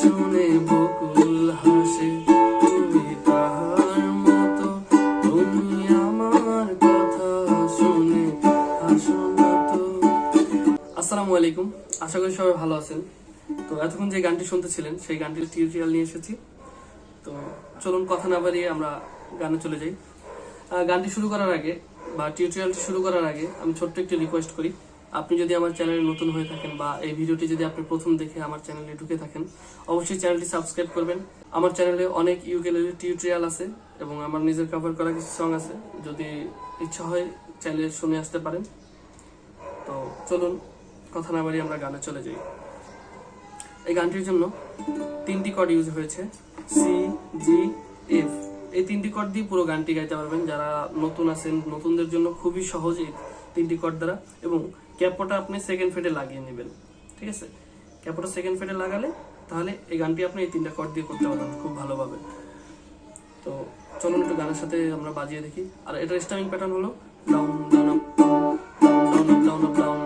শুনে বকুল হাসে, তুমি তাহার মতো, তুমি আমার কথা শুনে হাসো না তো। আসসালামু আলাইকুম, আশা করি সবাই ভালো আছেন। তো এতক্ষণ যে গানটি শুনতেছিলেন, সেই গানটির টিউটোরিয়াল নিয়ে এসেছি। তো চলুন কথা না বাড়িয়ে আমরা গানে চলে যাই। গানটি শুরু করার আগে বা টিউটোরিয়ালটি শুরু করার আগে আমি ছোট্ট একটি রিকোয়েস্ট করি। আপনি যদি আমার চ্যানেলে নতুন হয়ে থাকেন বা এই ভিডিওটি যদি আপনি প্রথম দেখে আমার চ্যানেলে ঢুকে থাকেন, অবশ্যই চ্যানেলটি সাবস্ক্রাইব করবেন। আমার চ্যানেলে অনেক ইউকেলের টিউটোরিয়াল আছে এবং আমার নিজের কভার করা কিছু সং আছে। যদি ইচ্ছা হয় চ্যানেলে শুনে আসতে পারেন। তো চলুন, কথা না বাড়িয়ে আমরা গানে চলে যাই। এই গানটির জন্য তিনটি কর্ড ইউজ হয়েছে সি জি এফ এই তিনটি কর্ড দিয়ে পুরো গানটি গাইতে পারবেন। যারা নতুন আছেন, নতুনদের জন্য খুবই সহজ তিনটি কর্ড দ্বারা এবং ক্যাপোটা আপনি সেকেন্ড ফেডে লাগিয়ে নেবেন ঠিক আছে ক্যাপোটা সেকেন্ড ফেডে লাগালে তাহলে এই গানটি আপনি এই তিনটা কর্ড দিয়ে করতে পারবেন খুব ভালোভাবে তো চলুন একটু গানের সাথে আমরা বাজিয়ে দেখি আর এটার স্টামিং প্যাটার্ন হলো down down down down up down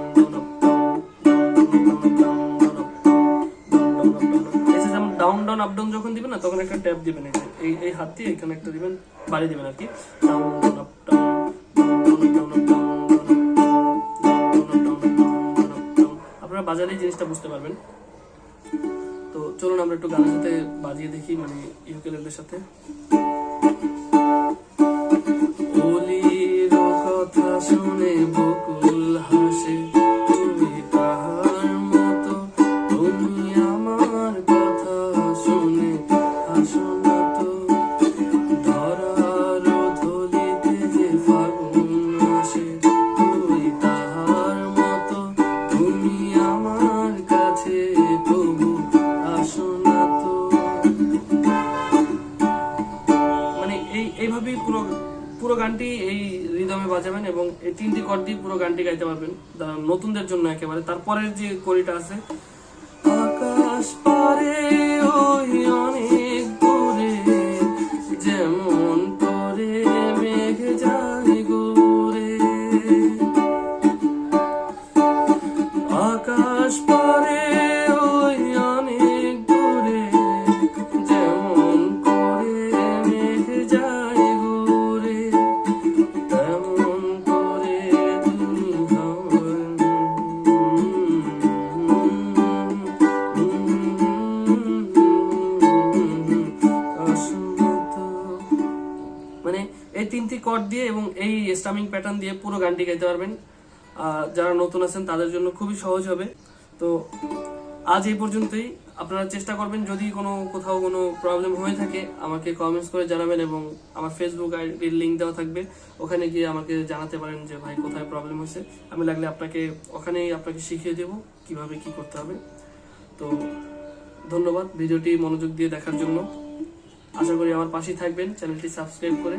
down down up down যখন দিবেন না তখন একটা ট্যাপ দিবেন এই এই হাত দিয়ে এখানে একটা দিবেন বাড়ি দিবেন আর কি ডাউন ডাউন আপ ডাউন বাজারে জিনিসটা বুঝতে পারবেন। তো চলুন আমরা একটু গানের সাথে বাজিয়ে দেখি মানে ইউকেলের সাথে। এইভাবেই পুরো পুরো গানটি এই রিদমে বাজাবেন এবং এই তিনটি কর দিয়ে পুরো গানটি গাইতে পারবেন নতুনদের জন্য একেবারে। তারপরের যে কড়িটা আছে, আকাশ পারে ওই অনেক দূরে, যেমন করে মেঘ যায় ঘুরে। আকাশ পারে এই তিনটি কর্ড দিয়ে এবং এই স্টামিং প্যাটার্ন দিয়ে পুরো গানটি গাইতে পারবেন। যারা নতুন আছেন, তাদের জন্য খুবই সহজ হবে। তো আজ এই পর্যন্তই। আপনারা চেষ্টা করবেন, যদি কোনো কোথাও কোনো প্রবলেম হয়ে থাকে, আমাকে কমেন্টস করে জানাবেন এবং আমার ফেসবুক আইডির লিঙ্ক দেওয়া থাকবে। ওখানে গিয়ে আমাকে জানাতে পারেন যে, ভাই, কোথায় প্রবলেম হয়েছে? আমি লাগলে আপনাকে, ওখানেই আপনাকে শিখিয়ে দেব কীভাবে কি করতে হবে। তো ধন্যবাদ। ভিডিওটি মনোযোগ দিয়ে দেখার জন্য। আশা করি আমার পাশেই থাকবেন। চ্যানেলটি সাবস্ক্রাইব করে